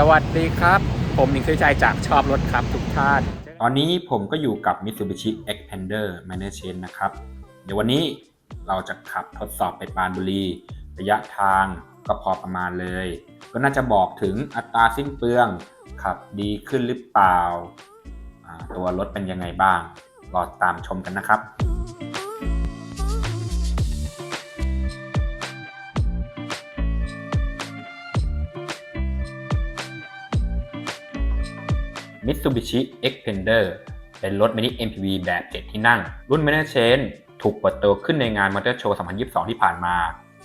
สวัสดีครับ ผมนิงซื้อใจจากชอบรถครับทุกท่าน ตอนนี้ผมก็อยู่กับ Mitsubishi Xpander Manor Chain นะครับ เดี๋ยววันนี้เราจะขับทดสอบไปปานบุรี ระยะทางก็พอประมาณเลย ก็น่าจะบอกถึงอัตราสิ้นเปลือง ขับดีขึ้นหรือเปล่าอ่าตัวรถเป็นยังไงบ้าง รอตามชมกันนะครับ Mitsubishi Xpander เป็นรถมินิ MPV แบบ 7 ที่นั่ง รุ่น m a n a g e n ถูกเปิดตัวขึ้นในงาน Motor Show 2022 ที่ผ่านมา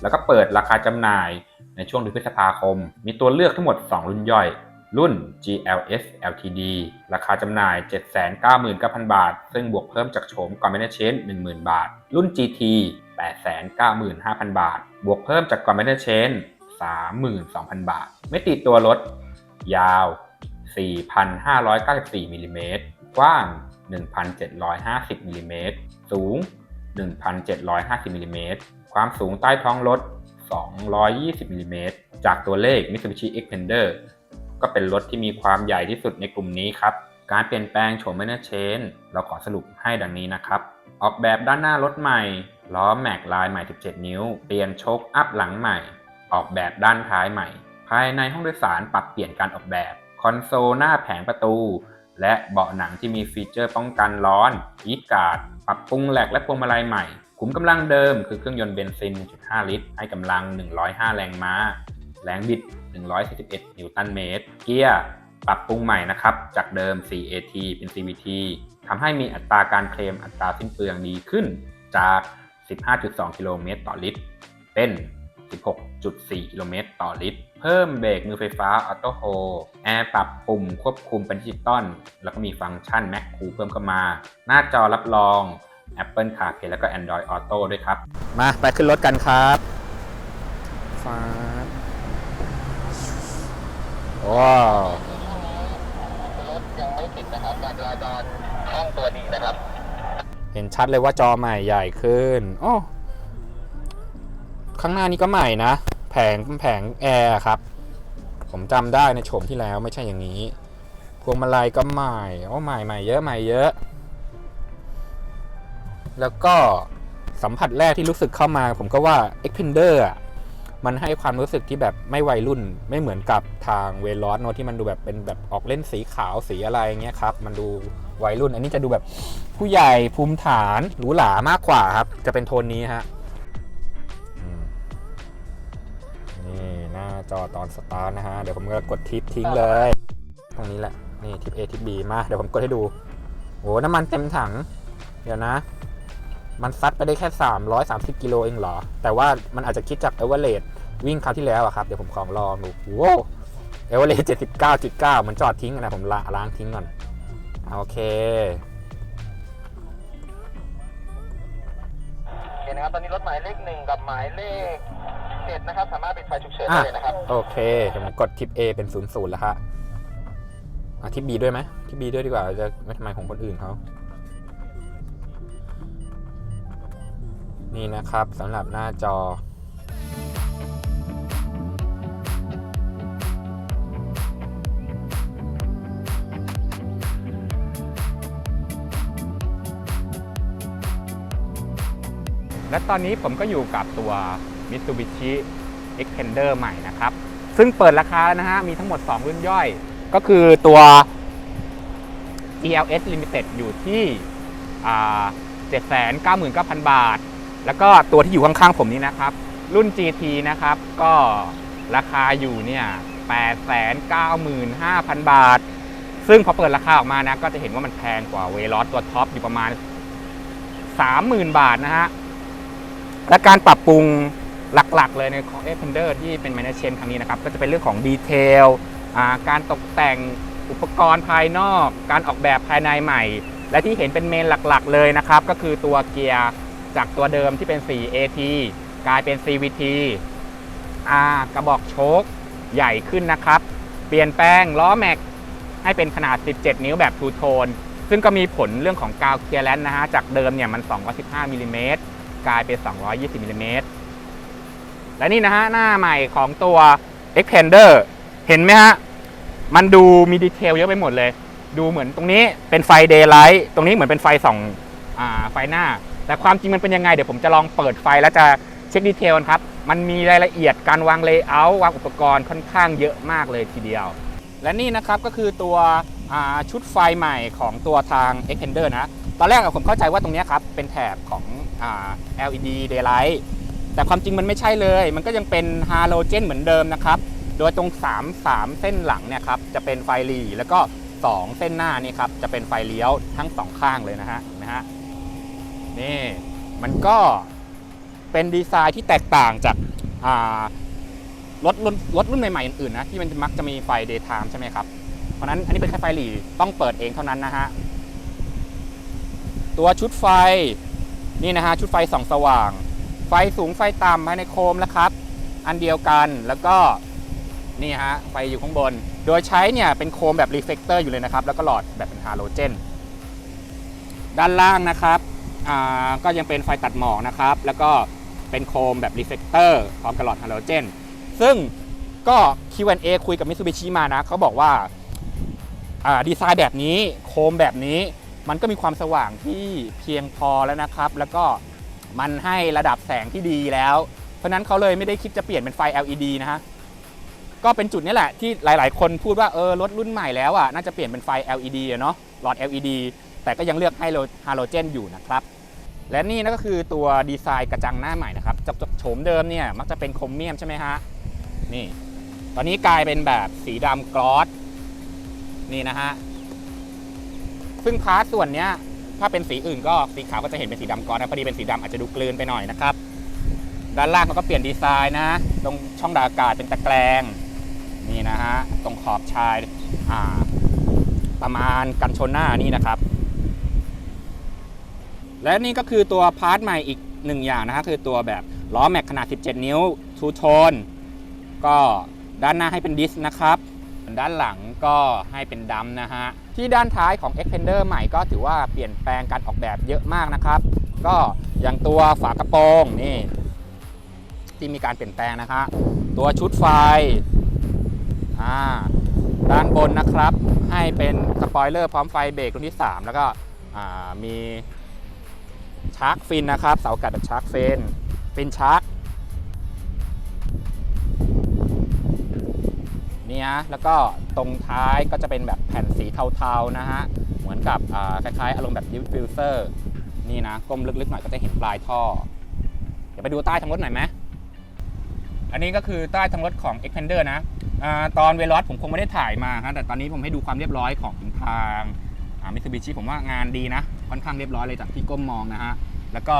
แล้วก็เปิดราคาจำหน่ายในช่วงเดือนพฤษภาคม มีตัวเลือกทั้งหมด 2 รุ่นย่อย รุ่น GLS LTD ราคาจำหน่าย 799,000 บาท ซึ่งบวกเพิ่มจากโฉมก่อน m a n a g e n 10,000 บาท รุ่น GT 895,000 บาท บวกเพิ่มจากก่อน m a n a g e n 32,000 บาท ไม่ติดตัวรถ ยาว 4,594มิลลิเมตรกว้าง 1,750มิลลิเมตรสูง 1,750มิลลิเมตรความสูงใต้ท้องรถ 220มิลลิเมตรจากตัวเลข Mitsubishi Xpander ก็เป็นรถที่มีความใหญ่ที่สุดในกลุ่มนี้ครับ การเปลี่ยนแปลงโฉม m a n a g e n เราขอสรุปให้ดังนี้นะครับ ออกแบบด้านหน้ารถใหม่ ล้อแม็กลายใหม่ 17 นิ้ว เปลี่ยนโชคอัพหลังใหม่ ออกแบบด้านท้ายใหม่ ภายในห้องโดยสารปรับเปลี่ยนการออกแบบ คอนโซลหน้าแผงประตู และเบาะหนังที่มีฟีเจอร์ป้องกันร้อนอีกาดปรับปรุงแหลกและพวงมาลัยใหม่ ขุมกำลังเดิมคือเครื่องยนต์เบนซิน 1.5 ลิตร ให้กำลัง 105 แรงม้า แรงบิด 141 นิวตันเมตร เกียร์ปรับปรุงใหม่นะครับ จากเดิม 4AT เป็น CVT ทำให้มีอัตราการเคลมอัตราสิ้นเปลืองดีขึ้นจาก 15.2 กิโลเมตรต่อลิตร เป็น 16.4 กิโลเมตรต่อลิตร เพิ่มเบรกมือไฟฟ้าออโต้โฮแอร์ปรับปุ่มควบคุมเป็นดิจิตอลแล้วก็มีฟังก์ชัน Mac คูเพิ่มเข้ามา หน้าจอรับรอง Apple CarPlay แล้วก็ Android Auto ด้วยครับ มาไปขึ้นรถกันครับฟ้าบว้าวรถยังไม่ติดนะครับการจราจรคล่องตัวดีนะครับ เห็นชัดเลยว่าจอใหม่ใหญ่ขึ้น โอ้ ข้างหน้านี้ก็ใหม่นะ แผงแผงแอร์ครับ ผมจำได้ในโฉมที่แล้วไม่ใช่อย่างนี้ พวงมาลัยก็ใหม่โอ้ใหม่ใหม่เยอะใหม่เยอะ แล้วก็สัมผัสแรกที่รู้สึกเข้ามา ผมก็ว่า Xpander อะมันให้ความรู้สึกที่แบบไม่วัยรุ่นไม่เหมือนกับทางเวลอสเนอะที่มันดูแบบเป็นแบบออกเล่นสีขาวสีอะไรเงี้ยครับมันดูวัยรุ่น อันนี้จะดูแบบผู้ใหญ่ภูมิฐานหรูหรามากกว่าครับ จะเป็นโทนนี้ฮะ นี่หน้าจอตอนสตาร์ทนะฮะ เดี๋ยวผมจะกดทิปทิ้งเลย ตรงนี้แหละ นี่ทิป A ทิป B มา เดี๋ยวผมกดให้ดูโหน้ำมันเต็มถัง เดี๋ยวนะ มันซัดไปได้แค่ 330 กิโลเองเหรอ แต่ว่ามันอาจจะคิดจากเอเวอเรสวิ่งคราวที่แล้วอะครับ เดี๋ยวผมขอลองดูโว้เอเวอเรส79.9มันจอดทิ้งอะนะผมละล้างทิ้งก่อน โอเคโอเคนะครับตอนนี้รถหมายเลขหนึ่งกับหมายเลข เจ็ดนะครับ สามารถปิดไฟฉุกเฉินอะได้เลยนะครับโอเคเดี๋ยวผมกดทิป A เป็น00แล้วฮะอะทิป B ด้วยไหมทิป B ด้วยดีกว่าจะไม่ทำไมของคนอื่นเขานี่นะครับสำหรับหน้าจอและตอนนี้ผมก็อยู่กับตัว Mitsubishi Xpander ใหม่นะครับ ซึ่งเปิดราคาแล้วนะฮะ มีทั้งหมด 2 รุ่นย่อย ก็คือตัว ELS Limited อยู่ที่อ่า799,000 บาท แล้วก็ตัวที่อยู่ข้างๆผมนี้นะครับ รุ่น GT นะครับ ก็ราคาอยู่เนี่ย895,000 บาท ซึ่งพอเปิดราคาออกมานะ ก็จะเห็นว่ามันแพงกว่าเวลอสตัวท็อปอยู่ประมาณ 30,000 บาทนะฮะ และการปรับปรุง หลักๆ เลยในของ e x p a n d e r ที่เป็น Management ครั้งนี้นะครับ ก็จะเป็นเรื่องของดีเทลการตกแต่งอุปกรณ์ภายนอก การออกแบบภายในใหม่ และที่เห็นเป็นเมนหลักๆ เลยนะครับ ก็คือตัวเกียร์จากตัวเดิมที่เป็น 4AT กลายเป็น CVT อ่ากระบอกโชคใหญ่ขึ้นนะครับ เปลี่ยนแปลงล้อแม็กให้เป็นขนาด 17 นิ้วแบบทูโทน ซึ่งก็มีผลเรื่องของกาวเคลียร์แลนนะฮะ จากเดิมเนี่ยมัน 215มิลลิเมตรกลายเป็น 220มิลลิเมตร และนี่นะฮะหน้าใหม่ของตัว Expander เห็นไหมฮะ มันดูมีดีเทลเยอะไปหมดเลย ดูเหมือนตรงนี้เป็นไฟเดย์ไลท์ตรงนี้เหมือนเป็นไฟส่องอ่าไฟหน้า แต่ความจริงมันเป็นยังไง เดี๋ยวผมจะลองเปิดไฟแล้วจะเช็คดีเทลครับ มันมีรายละเอียดการวางเลเยอร์วางอุปกรณ์ค่อนข้างเยอะมากเลยทีเดียว และนี่นะครับก็คือตัวชุดไฟใหม่ของตัวทาง Extender นะ ตอนแรกผมเข้าใจว่าตรงนี้ครับเป็นแถบของอ LED daylight แต่ความจริงมันไม่ใช่เลย มันก็ยังเป็นฮาโลเจนเหมือนเดิมนะครับ โดยตรง 3 3 เส้นหลังเนี่ยครับจะเป็นไฟหลีแล้วก็ 2 เส้นหน้านี่ครับจะเป็นไฟเลี้ยวทั้งสองข้างเลยนะฮะนไหมฮะนี่มันก็เป็นดีไซน์ที่แตกต่างจากรถรุ่นรถรุ่นใหม่ๆอื่นๆนะที่มันมักจะมีไฟ daytime ใช่ไหมครับ เพราะนั้นอันนี้เป็นแค่ไฟหลีต้องเปิดเองเท่านั้นนะฮะตัวชุดไฟนี่นะฮะชุดไฟส่องสว่าง ฟสูงไฟต่ำภายในโคมแล้วครับ อันเดียวกันแล้วก็นี่ฮะไฟอยู่ข้างบน โดยใช้เนี่ยเป็นโคมแบบรีเฟกเตอร์อยู่เลยนะครับ แล้วก็หลอดแบบเป็นฮาโลเจน ด้านล่างนะครับอ่าก็ยังเป็นไฟตัดหมอกนะครับ แล้วก็เป็นโคมแบบรีเฟกเตอร์พร้อมกับหลอดฮาโลเจน ซึ่งก็ Q&A คุยกับมิ t ูบิชิมานะเขาบอกว่าอ่าดีไซน์แบบนี้โคมแบบนี้มันก็มีความสว่างที่เพียงพอแล้วนะครับ แล้วก็ มันให้ระดับแสงที่ดีแล้ว เพราะนั้นเขาเลยไม่ได้คิดจะเปลี่ยนเป็นไฟ LED นะฮะก็เป็นจุดนี้แหละที่หลาย ๆ คนพูดว่าเออรถรุ่นใหม่แล้วอะน่าจะเปลี่ยนเป็นไฟ LED เนาะหลอด LED แต่ก็ยังเลือกให้ฮาโลเจนอยู่นะครับและนี่นะก็คือตัวดีไซน์กระจังหน้าใหม่นะครับจากโฉมเดิมเนี่ยมักจะเป็นโครเมียมใช่ไหมฮะนี่ตอนนี้กลายเป็นแบบสีดำกรอสนี่นะฮะซึ่งพาร์ทส่วนเนี้ย ถ้าเป็นสีอื่นก็สีขาวก็จะเห็นเป็นสีดำกรอสนะพอดีเป็นสีดำอาจจะดูกลืนไปหน่อยนะครับ ด้านล่างเขาก็เปลี่ยนดีไซน์นะตรงช่องดักอากาศเป็นตะแกรงนี่นะฮะตรงขอบชายาประมาณกันชนหน้านี่นะครับ และนี่ก็คือตัวพาร์ทใหม่อีกหนึ่งอย่างนะฮะคือตัวแบบล้อแม็กขนาด 17 นิ้วทูโทนก็ด้านหน้าให้เป็นดิสนะครับ ด้านหลังก็ให้เป็นดำนะฮะ ที่ด้านท้ายของ Extender ใหม่ก็ถือว่าเปลี่ยนแปลงการออกแบบเยอะมากนะครับ ก็อย่างตัวฝากระโปรงนี่ที่มีการเปลี่ยนแปลงนะฮะตัวชุดไฟด้านบนนะครับ ให้เป็นสปอยเลอร์พร้อมไฟเบรกรุ่นที่ 3 แล้วก็มีชาร์กฟินนะครับ เสากัดแบบชาร์กฟินฟินชาร์ก นี่ฮะแล้วก็ตรงท้ายก็จะเป็นแบบแผ่นสีเทาๆนะฮะเหมือนกับคล้ายๆอารมณ์แบบดิฟฟิวเซอร์นี่นะก้มลึกๆหน่อยก็จะเห็นปลายท่อ เดี๋ยวไปดูใต้ท้องรถหน่อยไหมอันนี้ก็คือใต้ท้องรถของ Expander นะอตอนเวลอสผมคงไม่ได้ถ่ายมาฮะแต่ตอนนี้ผมให้ดูความเรียบร้อยของทางมิตซูบิชิผมว่างานดีนะ ค่อนข้างเรียบร้อยเลยจากที่ก้มมองนะฮะแล้วก็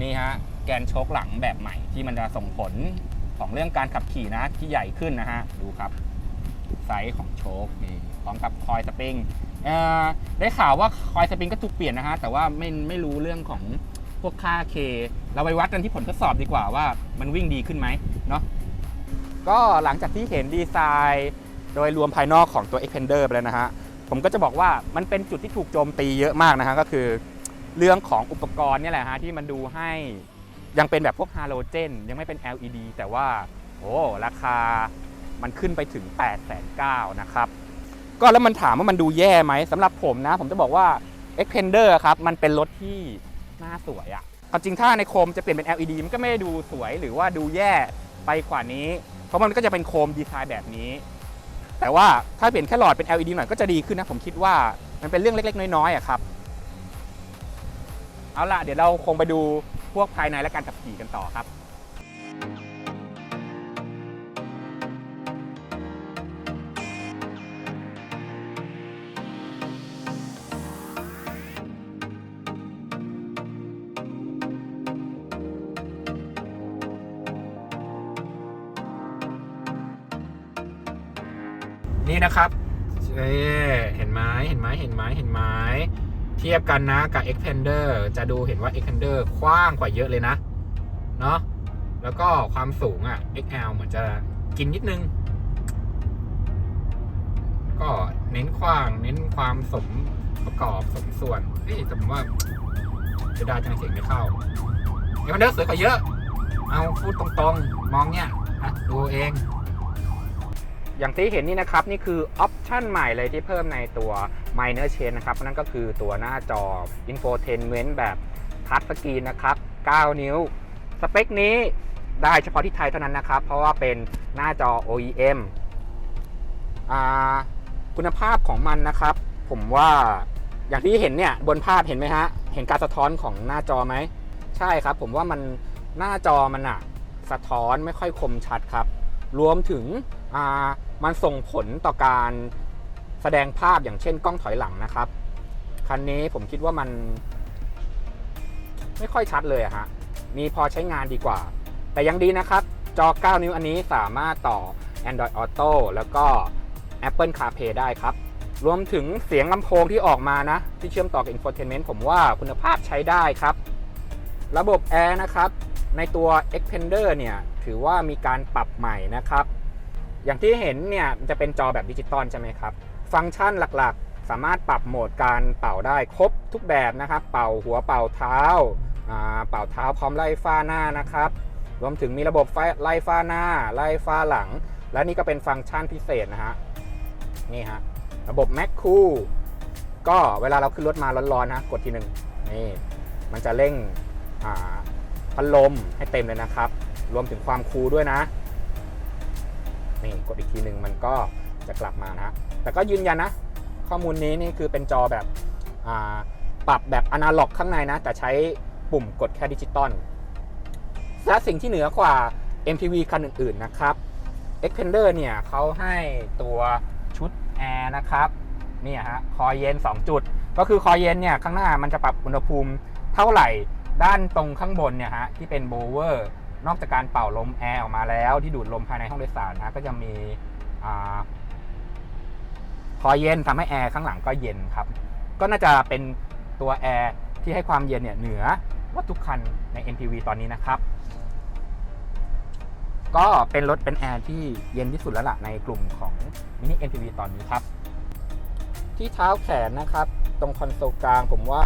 นี่ฮะแกนโชคหลังแบบใหม่ที่มันจะส่งผลของเรื่องการขับขี่นะที่ใหญ่ขึ้นนะฮะดูครับ ไซส์ของโชคนี่พร้อมกับคอยสปริงได้ข่าวว่าคอยสปริงก็ถูกเปลี่ยนนะฮะ แต่ว่าไม่ไม่รู้เรื่องของพวกค่าเค เราไปวัดกันที่ผลทดสอบดีกว่าว่ามันวิ่งดีขึ้นไหมเนาะก็หลังจากที่เห็นดีไซน์โดยรวมภายนอกของตัว Expander ไปแล้วนะฮะ ผมก็จะบอกว่ามันเป็นจุดที่ถูกโจมตีเยอะมากนะฮะ ก็คือเรื่องของอุปกรณ์นี่แหละฮะ ที่มันดูให้ยังเป็นแบบพวกฮาโลเจน ยังไม่เป็น LED แต่ว่า โอ้ ราคา มันขึ้นไปถึง8 9 0 0 0นะครับ ก็แล้วมันถามว่ามันดูแย่ไหมสำหรับผมนะ ผมจะบอกว่า Expander ครับ มันเป็นรถที่น้าสวยอะ่ะความจริงถ้าในโคมจะเปลี่ยนเป็น LED มันก็ไม่ได้ดูสวยหรือว่าดูแย่ไปกว่านี้ เพราะมันก็จะเป็นโคมดีไซน์แบบนี้ แต่ว่าถ้าเปลี่ยนแค่หลอดเป็น LED หน่อยก็จะดีขึ้นนะ ผมคิดว่ามันเป็นเรื่องเล็ก ๆ น้อยๆอะครับ เอาล่ะ เดี๋ยวเราคงไปดูพวกภายในและการขับขี่กันต่อครับ เห็นไหมเห็นไหมเห็นไหมเห็นไหมเทียบกันนะกับ Expander จะดูเห็นว่า Expander กว้างกว่าเยอะเลยนะ เนาะแล้วก็ความสูงอะ XL เหมือนจะกินนิดนึง ก็เน้นกว้าง เน้นความสมประกอบสมส่วนเฮ้ยแต่ผมว่าจะได้ทางเสียงไม่เข้า Expander สวยกว่าเยอะ เอาพูดตรงๆ มองเนี่ยดูเอง อย่างที่เห็นนี่นะครับ นี่คือออป ชันใหม่เลยที่เพิ่มในตัว Minor Change นะครับ นั่นก็คือตัวหน้าจอ Infotainment แบบทัชสกรีนนะครับ 9 นิ้ว สเปคนี้ได้เฉพาะที่ไทยเท่านั้นนะครับ เพราะว่าเป็นหน้าจอ OEM อ่าคุณภาพของมันนะครับ ผมว่าอย่างที่เห็นเนี่ยบนภาพเห็นไหมฮะ เห็นการสะท้อนของหน้าจอไหม ใช่ครับ ผมว่ามันหน้าจอมันอะสะท้อนไม่ค่อยคมชัดครับ รวมถึงอ่ามันส่งผลต่อการ แสดงภาพอย่างเช่นกล้องถอยหลังนะครับ คันนี้ผมคิดว่ามัน ไม่ค่อยชัดเลยอะฮะ มีพอใช้งานดีกว่า แต่ยังดีนะครับ จอ 9 นิ้วอันนี้สามารถต่อ Android Auto แล้วก็ Apple CarPlay ได้ครับ รวมถึงเสียงลำโพงที่ออกมานะ ที่เชื่อมต่อกับ Infotainment ผมว่าคุณภาพใช้ได้ครับ ระบบแอร์นะครับ ในตัว Xpander เนี่ย ถือว่ามีการปรับใหม่นะครับ อย่างที่เห็นเนี่ยจะเป็นจอแบบดิจิตอลใช่ไหมครับ ฟังก์ชันหลักๆ สามารถปรับโหมดการเป่าได้ครบทุกแบบนะครับ เป่าหัวเป่าเท้า เป่าเท้าพร้อมไล่ฟ้าหน้านะครับ รวมถึงมีระบบไล่ฟ้าหน้า ไล่ฟ้าหลัง และนี่ก็เป็นฟังก์ชันพิเศษนะฮะ นี่ฮะ ระบบ Mac คู่ก็เวลาเราขึ้นรถมาร้อนๆนะ กดทีหนึ่งนี่ มันจะเร่งพัดลมให้เต็มเลยนะครับ รวมถึงความคูลด้วยนะ นี่กดอีกทีหนึ่งมันก็ จะกลับมานะแต่ก็ยืนยันนะ ข้อมูลนี้นี่คือเป็นจอแบบปรับแบบอนาล็อกข้างในนะ แต่ใช้ปุ่มกดแค่ดิจิตอลและสิ่งที่เหนือกว่า MPV คันอื่น ๆ นะครับ Xpander เนี่ยเขาให้ตัวชุดแอร์นะครับนี่ฮะคอยเย็น 2 จุด ก็คือคอยเย็นเนี่ยข้างหน้ามันจะปรับอุณหภูมิเท่าไหร่ด้านตรงข้างบนเนี่ยฮะที่เป็นโบเวอร์นอกจากการเป่าลมแอร์ออกมาแล้ว ที่ดูดลมภายในห้องโดยสารนะก็จะมี อาคอเย็นทำให้แอร์ข้างหลังก็เย็นครับ ก็น่าจะเป็นตัวแอร์ที่ให้ความเย็นเนี่ยเหนือรถทุกคันใน MPV ตอนนี้นะครับ ก็เป็นรถเป็นแอร์ที่เย็นที่สุดแล้วล่ะในกลุ่มของ Mini MPV ตอนนี้ครับ ที่เท้าแขนนะครับ ตรงคอนโซลกลางผมว่า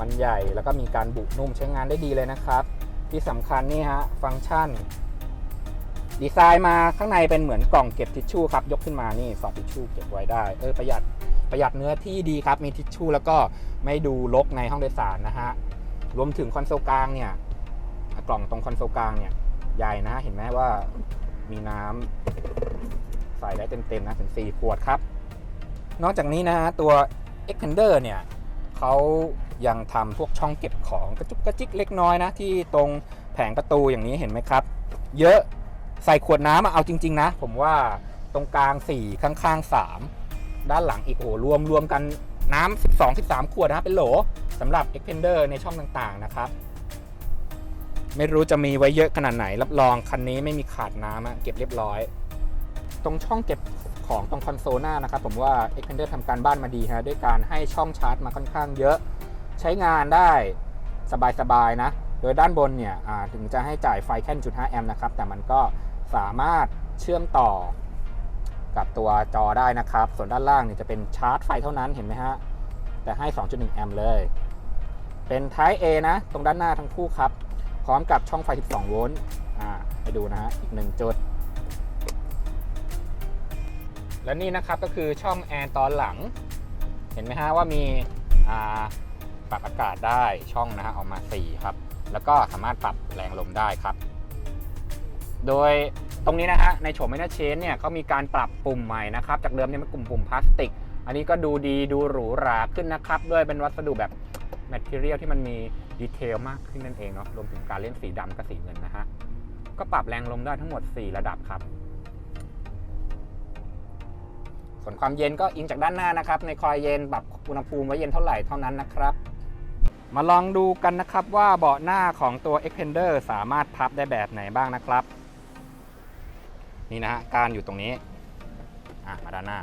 มันใหญ่แล้วก็มีการบุนุ่มใช้งานได้ดีเลยนะครับ ที่สำคัญนี่ฮะฟังก์ชัน ดีไซน์มาข้างในเป็นเหมือนกล่องเก็บทิชชู่ครับ ยกขึ้นมานี่สอดทิชชู่เก็บไว้ได้ เออประหยัดประหยัดเนื้อที่ดีครับ มีทิชชู่แล้วก็ไม่ดูรกในห้องโดยสารนะฮะ รวมถึงคอนโซลกลางเนี่ย กล่องตรงคอนโซลกลางเนี่ย ใหญ่นะ เห็นไหมว่ามีน้ำใส่ได้เต็มๆนะถึง4ขวดครับ นอกจากนี้นะฮะตัว Xpander เนี่ยเขายังทำพวกช่องเก็บของกระจุกกระจิกเล็กน้อยนะ ที่ตรงแผงประตูอย่างนี้เห็นไหมครับ เยอะ ใส่ขวดน้ำอะเอาจริง ๆ นะ ผมว่าตรงกลาง 4 ข้างๆ 3 ด้านหลังอีกโอ้โหรวมรวมกันน้ำ12 13 ขวดนะเป็นโหลสำหรับ Xpander ในช่องต่างๆนะครับ ไม่รู้จะมีไว้เยอะขนาดไหน รับรองคันนี้ไม่มีขาดน้ำเก็บเรียบร้อย ตรงช่องเก็บของตรงคอนโซลหน้านะครับ ผมว่า Xpander ทำการบ้านมาดีฮะด้วยการให้ช่องชาร์จมาค่อนข้างเยอะ ใช้งานได้สบายๆนะ โดยด้านบนเนี่ยถึงจะให้จ่ายไฟแค่1.5แอมป์นะครับ แต่มันก็ สามารถเชื่อมต่อกับตัวจอได้นะครับ ส่วนด้านล่างเนี่ยจะเป็นชาร์จไฟเท่านั้นเห็นไหมฮะ แต่ให้ 2.1 แอมป์เลย เป็น Type A นะ ตรงด้านหน้าทั้งคู่ครับ พร้อมกับช่องไฟ 12 โวลต์ อ่าให้ดูนะฮะ อีกหนึ่งจุด และนี่นะครับก็คือช่องแอร์ตอนหลัง เห็นไหมฮะว่ามีอ่าปรับอากาศได้ช่องนะฮะออกมา 4 ครับ แล้วก็สามารถปรับแรงลมได้ครับ โดยตรงนี้นะฮะในโฉมไม่น่าเชนเนี่ยเขามีการปรับปุ่มใหม่นะครับ จากเดิมเนี่ยเป็นกลุ่มปุ่มพลาสติก อันนี้ก็ดูดีดูหรูหราขึ้นนะครับ ด้วยเป็นวัสดุแบบแมทเทียลที่มันมีดีเทลมากขึ้นนั่นเองเนาะรวมถึงการเล่นสีดำกับสีเงินนะฮะก็ปรับแรงลมได้ทั้งหมด 4 ระดับครับ ส่วนความเย็นก็อิงจากด้านหน้านะครับ ในคอยเย็นปรับอุณหภูมิไว้เย็นเท่าไหร่เท่านั้นนะครับมาลองดูกันนะครับว่าเบาะหน้าของตัว Xpander สามารถพับได้แบบไหนบ้างนะครับ นี่นะฮะการอยู่ตรงนี้อะมาด้านหน้า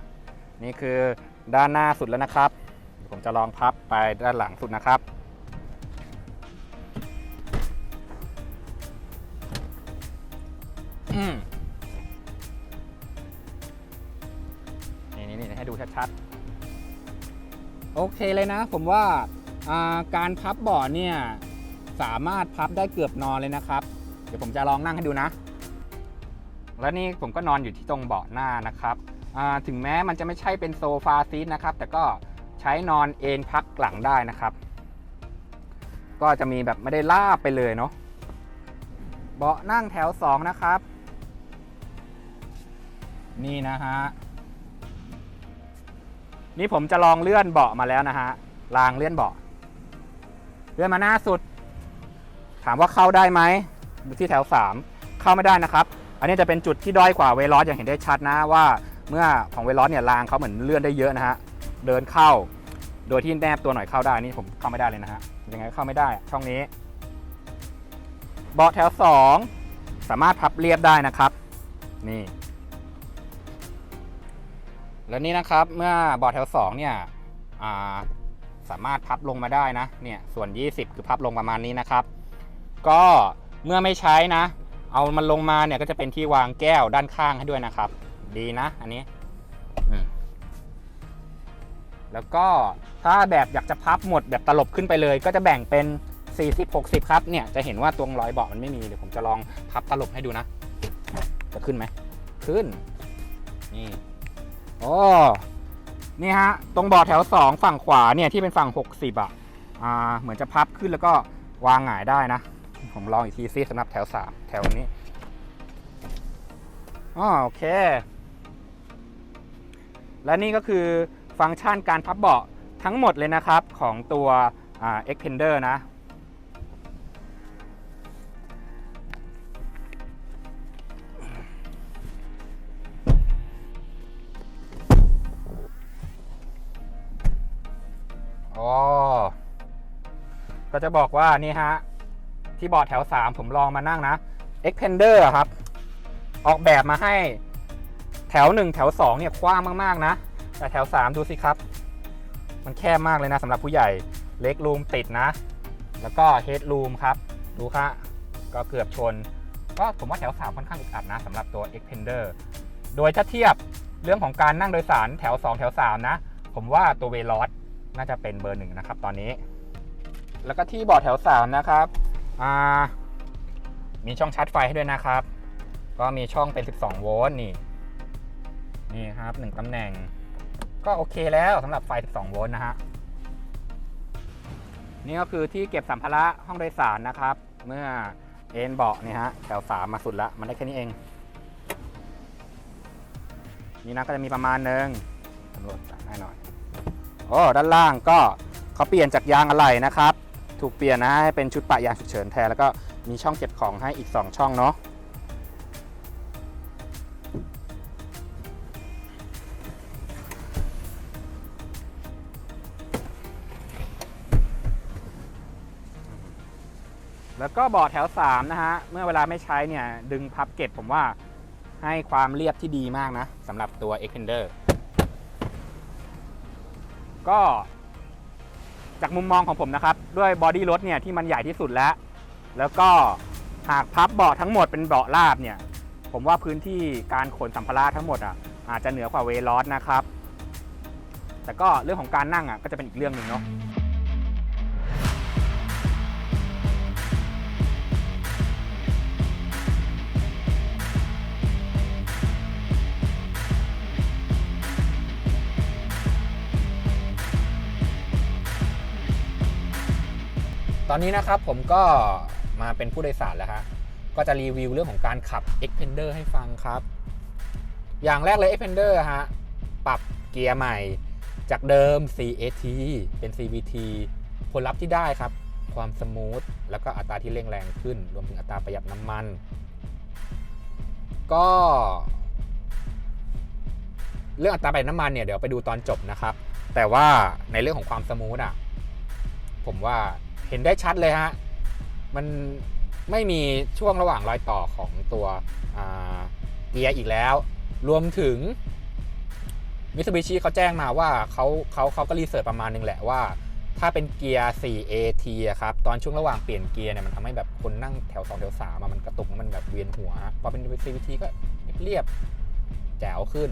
นี่คือด้านหน้าสุดแล้วนะครับเดี๋ยวผมจะลองพับไปด้านหลังสุดนะครับอืมนี่นี่นี่ให้ดูชัดๆ โอเคเลยนะ ผมว่าอ่าการพับเบาะเนี่ย สามารถพับได้เกือบนอนเลยนะครับ เดี๋ยวผมจะลองนั่งให้ดูนะ แล้วนี่ผมก็นอนอยู่ที่ตรงเบาะหน้านะครับถึงแม้มันจะไม่ใช่เป็นโซฟาซีทนะครับ แต่ก็ใช้นอนเอนพักหลังได้นะครับ ก็จะมีแบบไม่ได้ลาบไปเลยเนาะเบาะนั่งแถว 2 นะครับ นี่นะฮะ นี่ผมจะลองเลื่อนเบาะมาแล้วนะฮะรางเลื่อนเบาะเลื่อนมาหน้าสุด ถามว่าเข้าได้ไหมดูที่แถว 3 เข้าไม่ได้นะครับ อันนี้จะเป็นจุดที่ด้อยกว่าเวลอสอย่างเห็นได้ชัดนะว่า เมื่อของเวลอสเนี่ยรางเขาเหมือนเลื่อนได้เยอะนะฮะเดินเข้า โดยที่แนบตัวหน่อยเข้าได้นี่ผมเข้าไม่ได้เลยนะฮะยังไงก็เข้าไม่ได้ช่องนี้เบาะแถว 2 สามารถพับเรียบได้นะครับนี่แล้วนี่นะครับเมื่อเบาะแถว 2 เนี่ยาสามารถพับลงมาได้นะเนี่ยส่วน 20 คือพับลงประมาณนี้นะครับ ก็เมื่อไม่ใช้นะ เอามันลงมาเนี่ยก็จะเป็นที่วางแก้วด้านข้างให้ด้วยนะครับ ดีนะอันนี้แล้วก็ถ้าแบบอยากจะพับหมดแบบตลบขึ้นไปเลย ก็จะแบ่งเป็น 40 60 ครับเนี่ยจะเห็นว่าตรงรอยเบาะมันไม่มีเดี๋ยวผมจะลองพับตลบให้ดูนะ จะขึ้นไหมขึ้น นี่โอ้นี่ฮะ ตรงเบาะแถว 2 ฝั่งขวาเนี่ยที่เป็นฝั่ง 60 อะอ่าเหมือนจะพับขึ้นแล้วก็วางหงายได้นะ ผมลองอีกทีซิสำหรับแถว 3 แถวนี้อ๋อโอเค และนี่ก็คือฟังก์ชันการพับเบาะทั้งหมดเลยนะครับของตัว Expander นะอ๋อก็จะบอกว่านี่ฮะ ที่เบาะแถว 3 ผมลองมานั่งนะ Xpander อะครับ ออกแบบมาให้แถว 1 แถว 2 เนี่ยกว้างมาก ๆ นะ แต่แถว 3 ดูสิครับ มันแคบมากเลยนะสำหรับผู้ใหญ่เล็กรูมติดนะ แล้วก็เฮดรูมครับ ดูค่ะ ก็เกือบชน ก็ผมว่าแถว 3 ค่อนข้างอึดอัดนะสำหรับตัว Xpander โดยถ้าเทียบเรื่องของการนั่งโดยสารแถว 2 แถว 3 นะ ผมว่าตัวเวลอสน่าจะเป็นเบอร์หนึ่งนะครับตอนนี้ แล้วก็ที่เบาะแถว 3 นะครับ มีช่องชาร์จไฟให้ด้วยนะครับ ก็มีช่องเป็น 12 โวลต์นี่ นี่ครับ1ตำแหน่ง ก็โอเคแล้วสำหรับไฟ 12 โวลต์นะฮะ นี่ก็คือที่เก็บสัมภาระห้องโดยสารนะครับ เมื่อเอ็นเบาะนี่ฮะแถว3มาสุดละมันได้แค่นี้เอง นี่นะก็จะมีประมาณนึงสำรวจให้หน่อยโอ้ด้านล่างก็เขาเปลี่ยนจากยางอะไหล่นะครับ ถูกเปลี่ยนนะให้เป็นชุดปะยางฉุกเฉินแทนแล้วก็มีช่องเก็บของให้อีก 2 ช่องเนาะแล้วก็เบาะแถว 3 นะฮะ เมื่อเวลาไม่ใช้เนี่ย ดึงพับเก็บผมว่าให้ความเรียบที่ดีมากนะสำหรับตัว Xpander ก็ จากมุมมองของผมนะครับ ด้วยบอดี้รถเนี่ยที่มันใหญ่ที่สุดแล้ว แล้วก็หากพับเบาะทั้งหมดเป็นเบาะราบเนี่ย ผมว่าพื้นที่การขนสัมภาระทั้งหมดอะอาจจะเหนือกว่าเวลอสนะครับ แต่ก็เรื่องของการนั่งอะก็จะเป็นอีกเรื่องหนึ่งเนาะ ตอนนี้นะครับผมก็มาเป็นผู้โดยสารแล้วฮะก็จะรีวิวเรื่องของการขับ Xpander ให้ฟังครับ อย่างแรกเลย Xpander ฮะปรับเกียร์ใหม่ จากเดิม CAT เป็น CVT ผลลัพธ์ที่ได้ครับ ความสมูทแล้วก็อัตราที่เร่งแรงขึ้น รวมถึงอัตราประหยัดน้ำมัน ก็ เรื่องอัตราประหยัดน้ำมันเนี่ยเดี๋ยวไปดูตอนจบนะครับ แต่ว่าในเรื่องของความสมูทอะผมว่า เห็นได้ชัดเลยฮะ มันไม่มีช่วงระหว่างรอยต่อของตัวเกียร์อีกแล้ว รวมถึงมิ t ูบิชิเขาแจ้งมาว่าเขาเขาเขาก็รีเสิร์ชประมาณนึงแหละว่า ถ้าเป็นเกียร์ 4AT ครับ ตอนช่วงระหว่างเปลี่ยนเกียร์เนี่ยมันทำให้แบบคนนั่งแถว 2 แถว3อะมันกระตุกมันแบบเวียนหัว พอเป็น CVT ก็เรียบแจ๋วขึ้น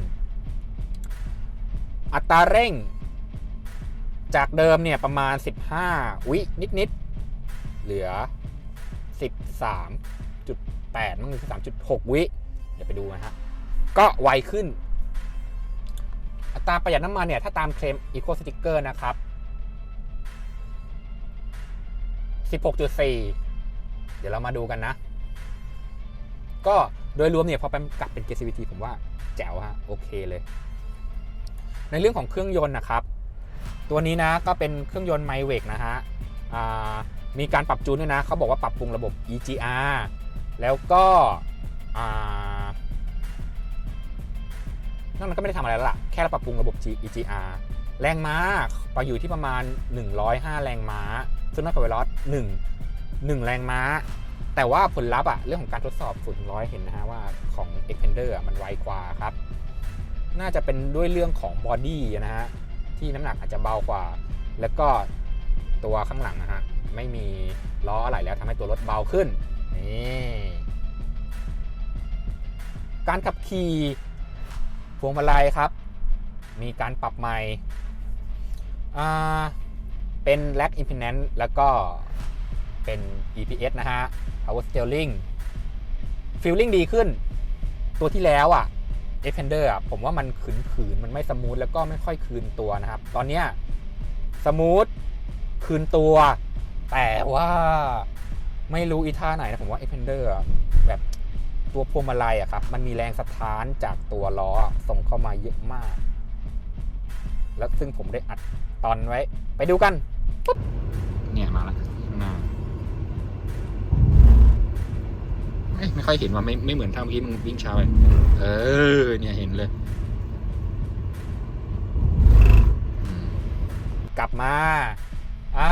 อัตราเร่ง จากเดิมเนี่ยประมาณ 15 วินิดๆเหลือ 13.8มั้งหรือ13.6 วิ เดี๋ยวไปดูนะฮะ ก็ไวขึ้น อัตราประหยัดน้ำมันเนี่ย ถ้าตามเคลม Eco Sticker นะครับ 16.4 เดี๋ยวเรามาดูกันนะ ก็โดยรวมเนี่ย พอไปกลับเป็น GCVT ผมว่าแจ๋วฮะ โอเคเลย ในเรื่องของเครื่องยนต์นะครับ ตัวนี้นะก็เป็นเครื่องยนต์ m y w e c นะฮะมีการปรับจูนด้วยนะเขาบอกว่าปรับปรุงระบบ EGR แล้วก็นอกนั้นก็ไม่ได้ทำอะไรแล้วล่ะ แค่ปรับปรุงระบบ EGR แรงม้าไปอยู่ที่ประมาณ 105 แรงม้า ซึ่งน้อยกว่าเวลอส1 1 แรงม้า แต่ว่าผลลัพธ์อะเรื่องของการทดสอบฝุ่นร้อยเห็นนะฮะว่าของ Expander อะมันไวกว่าครับ น่าจะเป็นด้วยเรื่องของบอดี้นะฮะ ที่น้ำหนักอาจจะเบากว่า แล้วก็ตัวข้างหลังนะฮะไม่มีล้ออะไรแล้วทำให้ตัวรถเบาขึ้นนี่การขับขี่พวงมาลัยครับ มีการปรับใหม่เป็น Lag Impedance แล้วก็เป็น EPS นะฮะ Power Steering Feeling ดีขึ้น ตัวที่แล้วอะ e x p a n d e r อะผมว่ามันขืนขืนๆมันไม่สมูทแล้วก็ไม่ค่อยคืนตัวนะครับ ตอนเนี้ยสมูทคืนตัว แต่ว่าไม่รู้อีท่าไหนนะผมว่า e x p a n d e r อะแบบตัวพวงมาลัยอะครับ มันมีแรงสะท้านจากตัวล้อส่งเข้ามาเยอะมาก แล้วซึ่งผมได้อัดตอนไว้ ไปดูกันปุ๊บเนี่ยมาแล้วข้างหน้า ไม่ค่อยเห็นว่าไม่ไม่เหมือนทาเมื่อกี้มึงวิ่งช้าไปเออ เนี่ยเห็นเลยกลับมาอ่า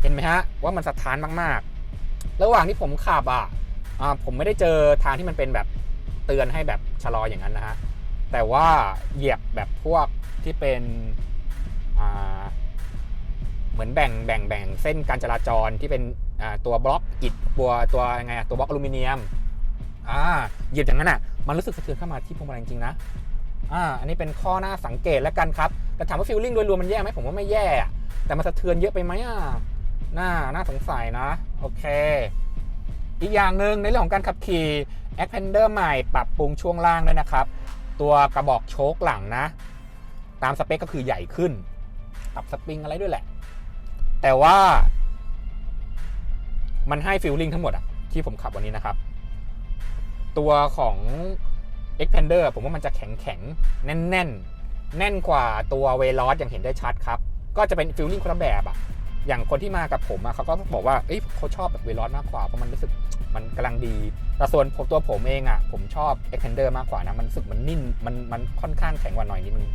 เห็นไหมฮะ ว่ามันสะท้านมากๆ ระหว่างที่ผมขับอะอ่าผมไม่ได้เจอทางที่มันเป็นแบบเตือนให้แบบชะลออย่างนั้นนะฮะ แต่ว่าเหยียบแบบพวกที่เป็นอ่าเหมือนแบ่งแบ่งแบ่งเส้นการจราจรที่เป็นตัวบล็อกอิฐตัวตัวยังไงอะตัวบล็อกอลูมิเนียม อ่าเหยียบอย่างนั้นอะมันรู้สึกสะเทือนเข้ามาที่พวงมาลัยจริงๆนะอ่าอันนี้เป็นข้อหน้าสังเกตแล้วกันครับแต่ถามว่าฟีลลิ่งโดยรวมมันแย่ไหมผมว่าไม่แย่ แต่มันสะเทือนเยอะไปไหมอะน่าน่าสงสัยนะโอเค อีกอย่างหนึ่งในเรื่องของการขับขี่ a c p a n d e r ใหม่ปรับปรุงช่วงล่างด้วยนะครับ ตัวกระบอกโชคหลังนะ ตามสเปคก็คือใหญ่ขึ้นปรับสปริงอะไรด้วยแหละ แต่ว่า มันให้ฟีลลิ่งทั้งหมดอะที่ผมขับวันนี้นะครับ ตัวของ Expander ผมว่ามันจะแข็งแข็งแน่นแน่นแน่นกว่าตัวเวลอสอย่างเห็นได้ชัดครับ ก็จะเป็นฟีลลิ่งคนละแบบอะอย่างคนที่มากับผมอะเขาก็บอกว่าเอ้ยเขาชอบแบบเวลอสมากกว่าเพราะมันรู้สึกมันกำลังดี แต่ส่วนผมตัวผมเองอะผมชอบ Expander มากกว่านะมันรู้สึกมันนิ่มมันมันค่อนข้างแข็งกว่าหน่อยนิดนึง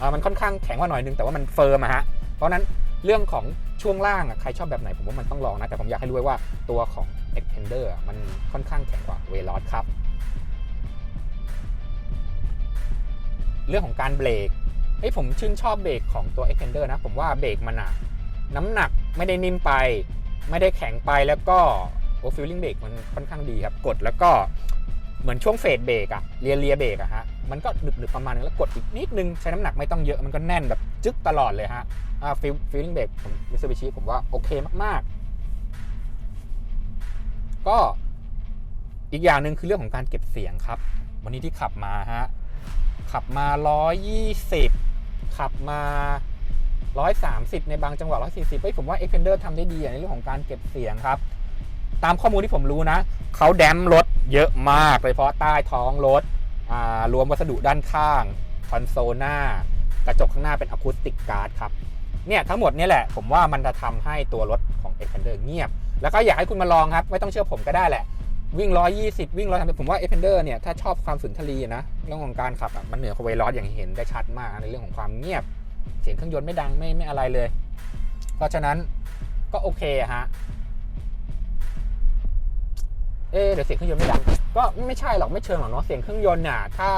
อ่ามันค่อนข้างแข็งกว่าหน่อยนึงแต่ว่ามันเฟิร์มอะฮะเพราะนั้น เรื่องของช่วงล่างอะใครชอบแบบไหนผมว่ามันต้องลองนะ แต่ผมอยากให้รู้ไว้ว่าตัวของ Expander อะมันค่อนข้างแข็งกว่าเวลอสครับ เรื่องของการเบรกเอ้ผมชื่นชอบเบรกของตัว Expander นะ ผมว่าเบรกมันอะน้ำหนักไม่ได้นิ่มไป ไม่ได้แข็งไปแล้วก็โอ้ฟิลลิ่งเบรกมันค่อนข้างดีครับ กดแล้วก็ เหมือนช่วงเฟดเบรกอะเลียเลียเบรกอะฮะมันก็หนึบๆประมาณนึงแล้วกดอีกนิดนึง ใช้น้ำหนักไม่ต้องเยอะมันก็แน่นแบบจึ๊กตลอดเลยฮะอ่าฟิลฟิลลิ่งเบรกผมมิสซูบิชิผมว่าโอเคมากๆ ก็อีกอย่างหนึ่งคือเรื่องของการเก็บเสียงครับ วันนี้ที่ขับมาฮะขับมา 120 ขับมา 130 ในบางจังหวะ 140เฮ้ยผมว่า Expander ทำได้ดีอะในเรื่องของการเก็บเสียงครับ ตามข้อมูลที่ผมรู้นะ เขาแดมรถ เยอะมากโดยเฉพาะใต้ท้องรถรวมวัสดุด้านข้างคอนโซลหน้ากระจกข้างหน้าเป็นอะคูสติกการ์ดครับเนี่ยทั้งหมดนี่แหละผมว่ามันจะทำให้ตัวรถของ Expander เงียบ แล้วก็อยากให้คุณมาลองครับ ไม่ต้องเชื่อผมก็ได้แหละ วิ่ง 120 วิ่ง 130 ผมว่า Expander เนี่ยถ้าชอบความสุนทรีนะเรื่องของการขับอะมันเหนือกว่าเวลอสอย่างเห็นได้ชัดมากในเรื่องของความเงียบ เสียงเครื่องยนต์ไม่ดังไม่ไม่อะไรเลย เพราะฉะนั้นก็โอเคฮะ เอ๊เดี๋ยวเสียงเครื่องยนต์ไม่ดัง ก็ไม่ใช่หรอกไม่เชิงหรอกเนาะเสียงเครื่องยนต์น่ะถ้า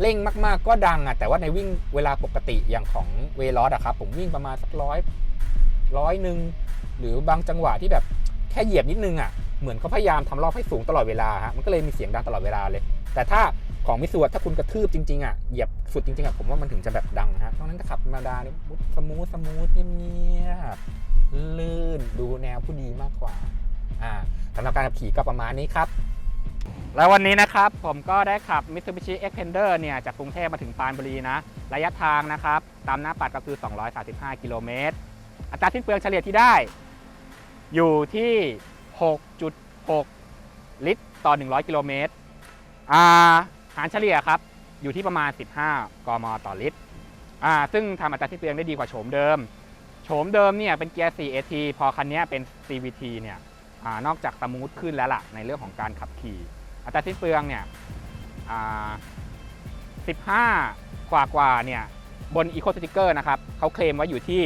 เร่งมากๆก็ดังอะแต่ว่าในวิ่งเวลาปกติอย่างของเวลอสอะครับผมวิ่งประมาณสักร้อยร้อยหนึ่งหรือบางจังหวะที่แบบแค่เหยียบนิดนึงอะเหมือนเขาพยายามทำรอบให้สูงตลอดเวลาฮะมันก็เลยมีเสียงดังตลอดเวลาเลย แต่ถ้าของมิสูถ้าคุณกระทืบจริงๆอะเหยียบสุดจริงๆอะผมว่ามันถึงจะแบบดังฮะเพราะนั้นถ้าขับธรรมดาเนี่ยสมูทสมูทเงียบๆลื่นดูแนวผู้ดีมากกว่า อ่าสำหรับการขับขี่ก็ประมาณนี้ครับ แล้ววันนี้นะครับผมก็ได้ขับ Mitsubishi Xpander เนี่ยจากกรุงเทพมาถึงปรานบุรีนะ ระยะทางนะครับ ตามหน้าปัดก็คือ 235 กิโลเมตร อัตราสิ้นเปลืองเฉลี่ยที่ได้ อยู่ที่ 6.6 ลิตรต่อ 100 กิโลเมตรอ่าหารเฉลี่ยครับ อยู่ที่ประมาณ 15 กมต่อลิตรอ่าซึ่งทำอัตราสิ้นเปลืองได้ดีกว่าโฉมเดิม โฉมเดิมเนี่ยเป็นเกียร์ 4 AT พอคันนี้เป็น CVT เนี่ย อนอกจากสมูทขึ้นแล้วล่ะในเรื่องของการขับขี่ อัตราสิ้นเปลืองเนี่ย15 กว่ากว่าเนี่ยบน Eco Sticker นะครับเขาเคลมไว้อยู่ที่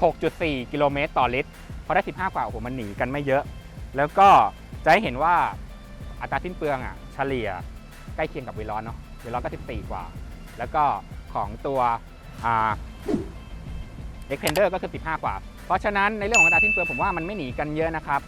16.4 กิโลเมตรต่อลิตรพอได้ 15 กว่าโอ้โหมันหนีกันไม่เยอะ แล้วก็จะให้เห็นว่าอัตราสิ้นเปลืองอะเฉลี่ยใกล้เคียงกับเวลอนเนาะเวลอนก็ 14 กว่า แล้วก็ของตัวเอ่า Expander ก็คือ 15 กว่า เพราะฉะนั้นในเรื่องของอัตราสิ้นเปลืองผมว่ามันไม่หนีกันเยอะนะครับ